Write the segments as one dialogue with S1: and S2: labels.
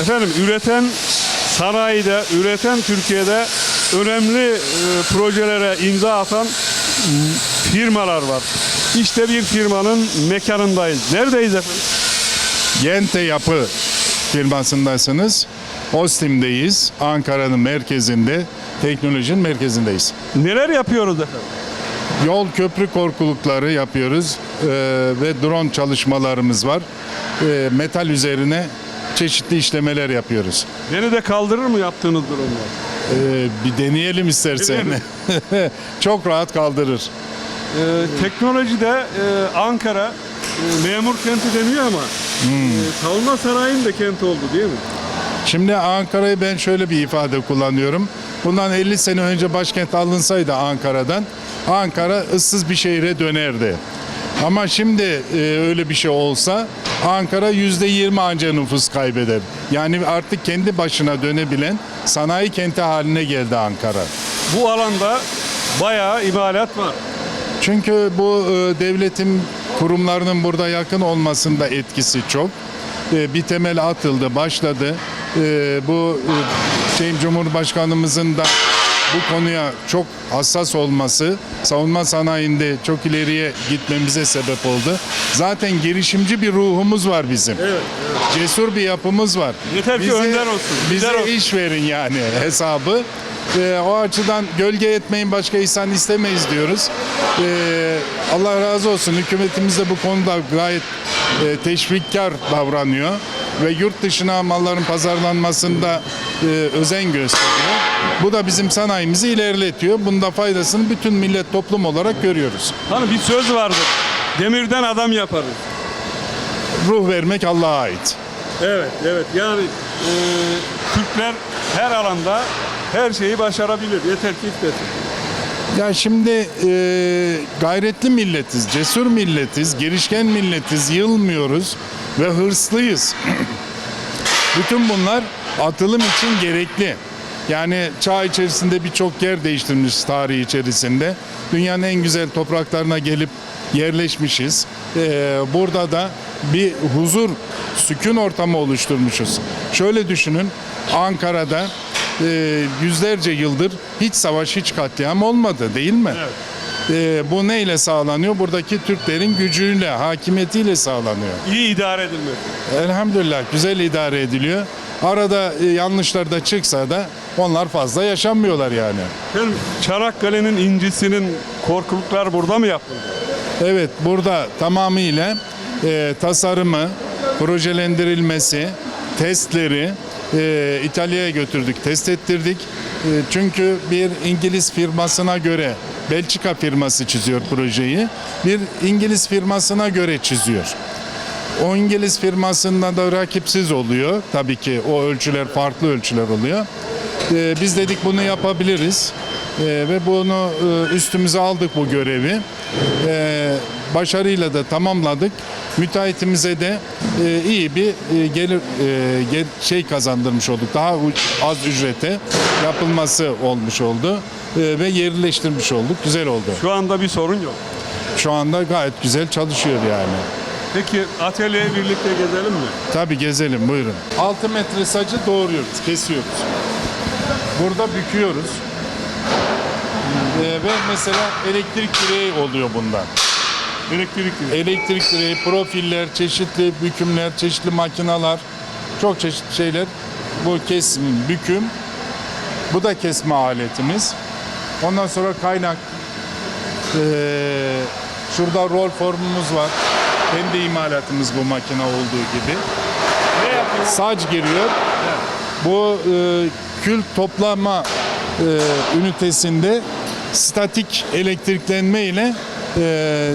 S1: Efendim üreten sanayide, üreten Türkiye'de önemli e, projelere imza atan firmalar var. İşte bir firmanın mekanındayız. Neredeyiz efendim?
S2: Gente Yapı firmasındasınız. Ostim'deyiz. Ankara'nın merkezinde, teknolojinin merkezindeyiz.
S1: Neler yapıyoruz efendim?
S2: Yol köprü korkulukları yapıyoruz eee, ve drone çalışmalarımız var. Eee, metal üzerine çeşitli işlemeler yapıyoruz.
S1: Beni de kaldırır mı yaptığınız durumlar?
S2: Eee, bir deneyelim istersen. Çok rahat kaldırır.
S1: Ee, teknolojide e, Ankara e, memur kenti deniyor ama e, savunma sanayinin de kenti oldu değil mi?
S2: Şimdi Ankara'yı ben şöyle bir ifade kullanıyorum. Bundan 50 sene önce başkent alınsaydı Ankara'dan, Ankara ıssız bir şehre dönerdi. Ama şimdi e, öyle bir şey olsa Ankara %20 anca nüfus kaybeder. Yani artık kendi başına dönebilen sanayi kenti haline geldi Ankara.
S1: Bu alanda bayağı imalat var.
S2: Çünkü bu e, devletin kurumlarının burada yakın olmasında etkisi çok. E, bir temel atıldı, başladı. E, bu Sayın Cumhurbaşkanımızın da bu konuya çok hassas olması savunma sanayinde çok ileriye gitmemize sebep oldu. Zaten girişimci bir ruhumuz var bizim.
S1: Evet,
S2: Cesur bir yapımız var.
S1: Yeter ki önder olsun,
S2: Bize
S1: olsun.
S2: iş verin yani hesabı. Ee, o açıdan gölge etmeyin başka ihsan istemeyiz diyoruz. Ee, Allah razı olsun hükümetimiz de bu konuda gayet e, teşvikkar davranıyor ve yurt dışına malların pazarlanmasında e, özen gösteriyor. Bu da bizim sanayimizi ilerletiyor. Bunda faydasını bütün millet toplum olarak görüyoruz.
S1: Hani bir söz vardır. Demirden adam yaparız.
S2: Ruh vermek Allah'a ait.
S1: Evet, evet. Yani e, Türkler her alanda her şeyi başarabilir. Yeter ki istesin.
S2: Ya şimdi e, gayretli milletiz, cesur milletiz, girişken milletiz, yılmıyoruz ve hırslıyız. Bütün bunlar atılım için gerekli. Yani çağ içerisinde birçok yer değiştirmiş tarih içerisinde. Dünyanın en güzel topraklarına gelip yerleşmişiz. Ee, burada da bir huzur, sükun ortamı oluşturmuşuz. Şöyle düşünün, Ankara'da e, yüzlerce yıldır hiç savaş, hiç katliam olmadı değil mi? Ee, bu neyle sağlanıyor? Buradaki Türklerin gücüyle, hakimiyetiyle sağlanıyor.
S1: İyi idare edilmek.
S2: Elhamdülillah güzel idare ediliyor. Arada e, yanlışlar da çıksa da onlar fazla yaşanmıyorlar yani.
S1: Efendim, Çanakkale'nin incisinin korkuluklar burada mı yapıldı?
S2: Evet burada tamamıyla e, tasarımı, projelendirilmesi, testleri e, İtalya'ya götürdük, test ettirdik. E, çünkü bir İngiliz firmasına göre, Belçika firması çiziyor projeyi. Bir İngiliz firmasına göre çiziyor. O İngiliz firmasında da rakipsiz oluyor. Tabii ki o ölçüler farklı ölçüler oluyor. Ee, biz dedik bunu yapabiliriz. Ee, ve bunu e, üstümüze aldık bu görevi. Ee, başarıyla da tamamladık. Müteahhitimize de e, iyi bir e, gelir e, gel- şey kazandırmış olduk. Daha az ücrete yapılması olmuş oldu. Ee, ve yerleştirmiş olduk. Güzel oldu.
S1: Şu anda bir sorun yok.
S2: Şu anda gayet güzel çalışıyor yani.
S1: Peki atölyeyi birlikte gezelim mi?
S2: Tabii gezelim buyurun. 6 metre sacı doğruyoruz, kesiyoruz. Burada büküyoruz. Ee, ve mesela elektrik direği oluyor bundan.
S1: Elektrik gibi.
S2: Elektrik direği, profiller, çeşitli bükümler, çeşitli makineler, çok çeşitli şeyler. Bu kesim, büküm. Bu da kesme aletimiz. Ondan sonra kaynak. Ee, şurada rol formumuz var. Kendi imalatımız bu makine olduğu gibi.
S1: Ne yapıyor?
S2: Saç giriyor. Bu e, kül toplama e, ünitesinde statik elektriklenme ile e,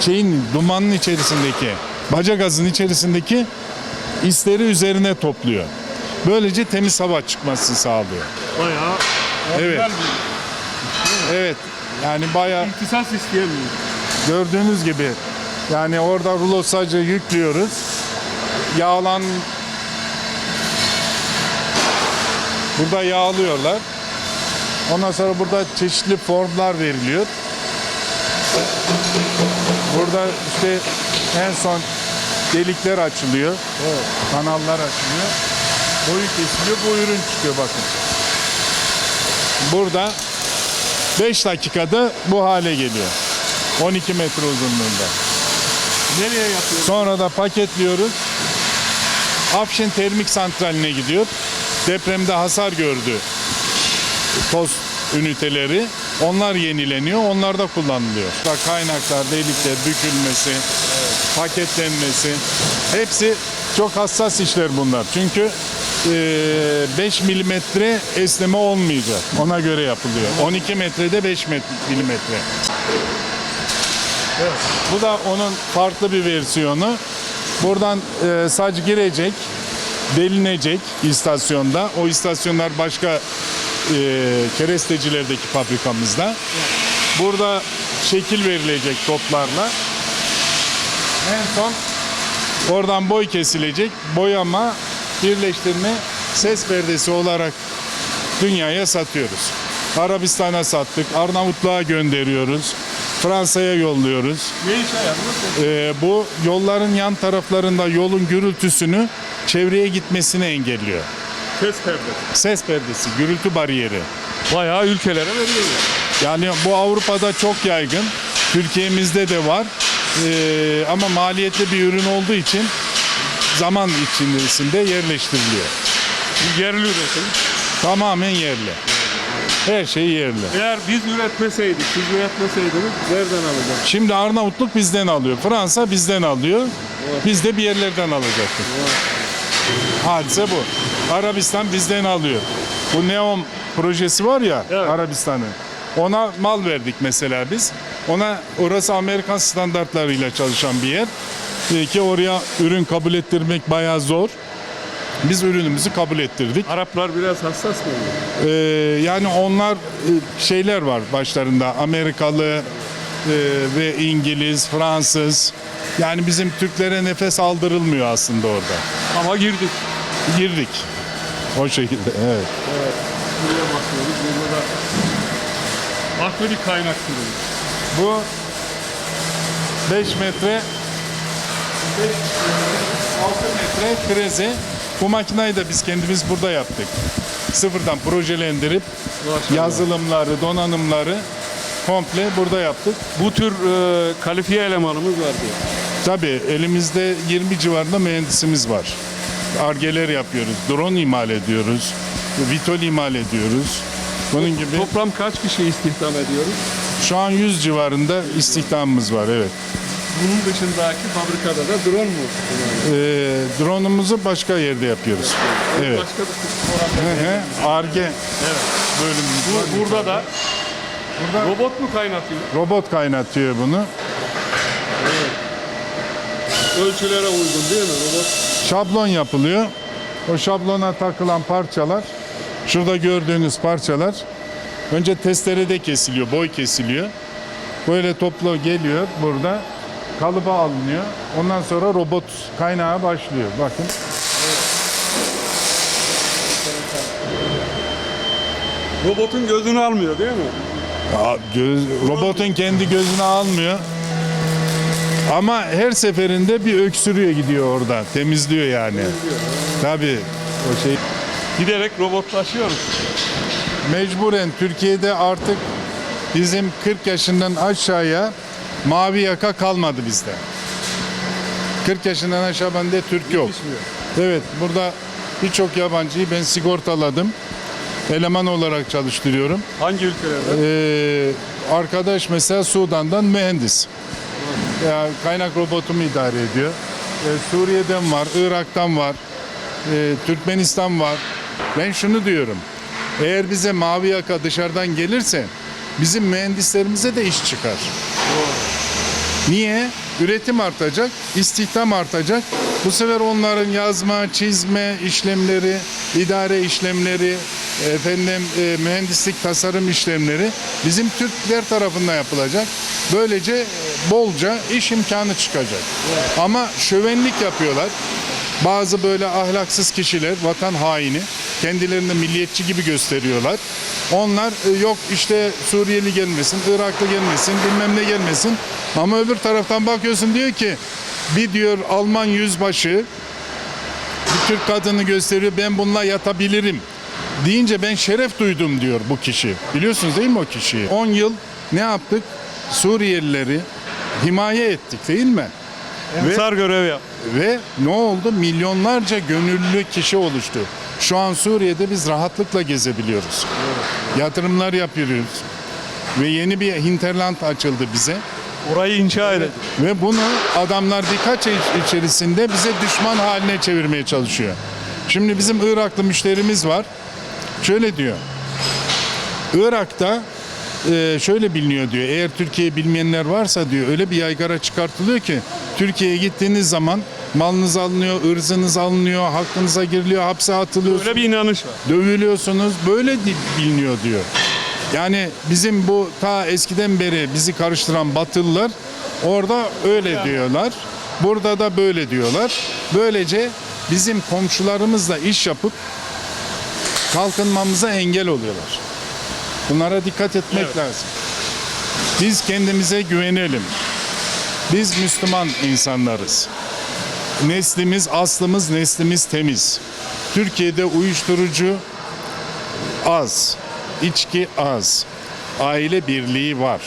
S2: şeyin dumanın içerisindeki baca gazın içerisindeki isleri üzerine topluyor. Böylece temiz hava çıkmasını sağlıyor.
S1: Bayağı
S2: Evet.
S1: bir
S2: Evet. Yani bayağı
S1: ihtisas isteyen bir
S2: gördüğünüz gibi yani orada rulo sacı yüklüyoruz. Yağlan Burada yağlıyorlar. Ondan sonra burada çeşitli formlar veriliyor. Burada işte en son delikler açılıyor. Kanallar açılıyor. Boyu kesiliyor, bu ürün çıkıyor bakın. Burada 5 dakikada bu hale geliyor. 12 metre uzunluğunda.
S1: Nereye yapıyoruz?
S2: Sonra da paketliyoruz. Afşin Termik Santrali'ne gidiyor. Depremde hasar gördü toz üniteleri. Onlar yenileniyor, onlar da kullanılıyor. Kaynaklar, delikler, bükülmesi, paketlenmesi hepsi çok hassas işler bunlar. Çünkü eee, 5 milimetre esneme olmayacak. Ona göre yapılıyor. 12 metrede 5 met- milimetre. Bu da onun farklı bir versiyonu. Buradan e, saç girecek, delinecek istasyonda. O istasyonlar başka e, kerestecilerdeki fabrikamızda. Burada şekil verilecek toplarla. En son oradan boy kesilecek. Boyama, birleştirme, ses perdesi olarak dünyaya satıyoruz. Arabistan'a sattık, Arnavutluğa gönderiyoruz, Fransa'ya yolluyoruz.
S1: Ne işe?
S2: Ee, bu yolların yan taraflarında yolun gürültüsünü çevreye gitmesini engelliyor.
S1: Ses perde.
S2: Ses perdesi, gürültü bariyeri.
S1: Bayağı ülkelere veriyorlar.
S2: Yani bu Avrupa'da çok yaygın. Türkiye'mizde de var. Ee, ama maliyetli bir ürün olduğu için zaman içerisinde yerleştiriliyor.
S1: Yerli üretim.
S2: Tamamen yerli. Her şey yerli.
S1: Eğer biz üretmeseydik, siz üretmeseydiniz nereden alacağız?
S2: Şimdi Arnavutluk bizden alıyor. Fransa bizden alıyor. Biz de bir yerlerden alacaktık. Hadise bu. Arabistan bizden alıyor. Bu Neom projesi var ya
S1: Evet.
S2: Arabistan'ın. Ona mal verdik mesela biz. Ona orası Amerikan standartlarıyla çalışan bir yer. Ee, Ki oraya ürün kabul ettirmek bayağı zor. Biz ürünümüzü kabul ettirdik.
S1: Araplar biraz hassas mı?
S2: Ee, yani onlar e, şeyler var başlarında Amerikalı e, ve İngiliz, Fransız. Yani bizim Türklere nefes aldırılmıyor aslında orada.
S1: Ama girdik.
S2: Girdik. O şekilde evet.
S1: Buraya bakıyoruz. Burada da farklı bir kaynak türü.
S2: Bu 5 metre 6 metre freze. Bu makinayı da biz kendimiz burada yaptık. Sıfırdan projelendirip
S1: Maşallah.
S2: yazılımları, donanımları komple burada yaptık.
S1: Bu tür e, kalifiye elemanımız var diyor.
S2: Tabii elimizde 20 civarında mühendisimiz var. Argeler yapıyoruz, drone imal ediyoruz, vitol imal ediyoruz. Bunun gibi
S1: Toplam kaç kişi istihdam ediyoruz?
S2: şu an 100 civarında istihdamımız var evet.
S1: Bunun dışındaki fabrikada da drone mu?
S2: Ee, drone'umuzu başka yerde yapıyoruz. Evet.
S1: Başka bir orada.
S2: Hı hı, Arge bölümümüz var.
S1: Bu, burada da
S2: Burada
S1: robot mu kaynatıyor?
S2: robot kaynatıyor bunu.
S1: Ölçülere uygun değil mi robot?
S2: Şablon yapılıyor. O şablona takılan parçalar, şurada gördüğünüz parçalar önce testerede kesiliyor, boy kesiliyor. Böyle toplu geliyor burada. Kalıba alınıyor. Ondan sonra robot kaynağı başlıyor. Bakın.
S1: Robotun gözünü almıyor değil mi?
S2: Ya, göz, robotun kendi gözünü almıyor. Ama her seferinde bir öksürüyor gidiyor orada. Temizliyor yani. Tabii. O şey
S1: Giderek robotlaşıyoruz.
S2: Mecburen Türkiye'de artık bizim 40 yaşından aşağıya mavi yaka kalmadı bizde. 40 yaşından aşağı bende Türk yok. Evet burada birçok yabancıyı ben sigortaladım. Eleman olarak çalıştırıyorum.
S1: Hangi ülkelerde?
S2: Ee, arkadaş mesela Sudan'dan mühendis. Kaynak robotumu idare ediyor. Ee, Suriye'den var, Irak'tan var, ee, Türkmenistan var. Ben şunu diyorum. Eğer bize mavi yaka dışarıdan gelirse bizim mühendislerimize de iş çıkar. Niye? Üretim artacak, istihdam artacak. Bu sefer onların yazma, çizme işlemleri, idare işlemleri, efendim e, mühendislik tasarım işlemleri bizim Türkler tarafından yapılacak. Böylece e, bolca iş imkanı çıkacak. Ama şövenlik yapıyorlar. Bazı böyle ahlaksız kişiler, vatan haini, kendilerini milliyetçi gibi gösteriyorlar. Onlar e, yok işte Suriyeli gelmesin, Iraklı gelmesin, bilmem ne gelmesin. Ama öbür taraftan bakıyorsun diyor ki bir diyor Alman yüzbaşı bir Türk kadını gösteriyor ben bununla yatabilirim deyince ben şeref duydum diyor bu kişi. Biliyorsunuz değil mi o kişiyi? 10 yıl ne yaptık? Suriyelileri himaye ettik değil mi?
S1: Ensar görevi yap.
S2: Ve ne oldu? Milyonlarca gönüllü kişi oluştu. Şu an Suriye'de biz rahatlıkla gezebiliyoruz. Yatırımlar yapıyoruz. Ve yeni bir hinterland açıldı bize.
S1: Orayı inşa edin.
S2: Ve bunu adamlar birkaç ay içerisinde bize düşman haline çevirmeye çalışıyor. Şimdi bizim Iraklı müşterimiz var. Şöyle diyor. Irak'ta e, şöyle biliniyor diyor. Eğer Türkiye'yi bilmeyenler varsa diyor öyle bir yaygara çıkartılıyor ki Türkiye'ye gittiğiniz zaman malınız alınıyor, ırzınız alınıyor, hakkınıza giriliyor, hapse atılıyorsunuz
S1: Öyle bir inanış var.
S2: dövülüyorsunuz böyle biliniyor diyor. Yani bizim bu ta eskiden beri bizi karıştıran batılılar orada öyle diyorlar. Burada da böyle diyorlar. Böylece bizim komşularımızla iş yapıp kalkınmamıza engel oluyorlar. Bunlara dikkat etmek lazım. Biz kendimize güvenelim. Biz Müslüman insanlarız. Neslimiz, aslımız, neslimiz temiz. Türkiye'de uyuşturucu az, içki az, aile birliği var.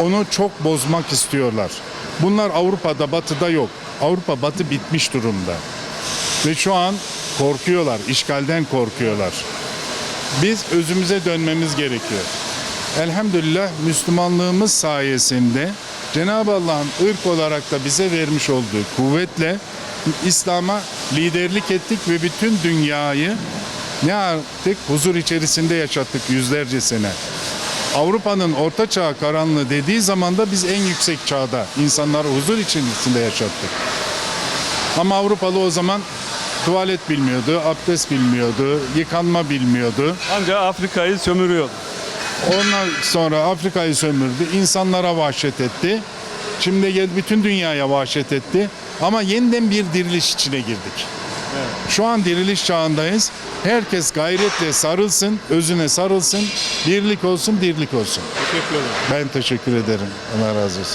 S2: Onu çok bozmak istiyorlar. Bunlar Avrupa'da, Batı'da yok. Avrupa, Batı bitmiş durumda. Ve şu an korkuyorlar, işgalden korkuyorlar. Biz özümüze dönmemiz gerekiyor. Elhamdülillah Müslümanlığımız sayesinde Cenab-ı Allah'ın ırk olarak da bize vermiş olduğu kuvvetle İslam'a liderlik ettik ve bütün dünyayı ne yaptık? Huzur içerisinde yaşattık yüzlerce sene. Avrupa'nın orta çağ karanlığı dediği zaman da biz en yüksek çağda insanları huzur içerisinde yaşattık. Ama Avrupalı o zaman tuvalet bilmiyordu, abdest bilmiyordu, yıkanma bilmiyordu.
S1: Ancak Afrika'yı sömürüyordu.
S2: Ondan sonra Afrika'yı sömürdü, insanlara vahşet etti. Şimdi bütün dünyaya vahşet etti. Ama yeniden bir diriliş içine girdik. Şu an diriliş çağındayız. Herkes gayretle sarılsın, özüne sarılsın. Birlik olsun, dirlik olsun.
S1: Teşekkür ederim.
S2: Ben teşekkür ederim. Allah razı olsun.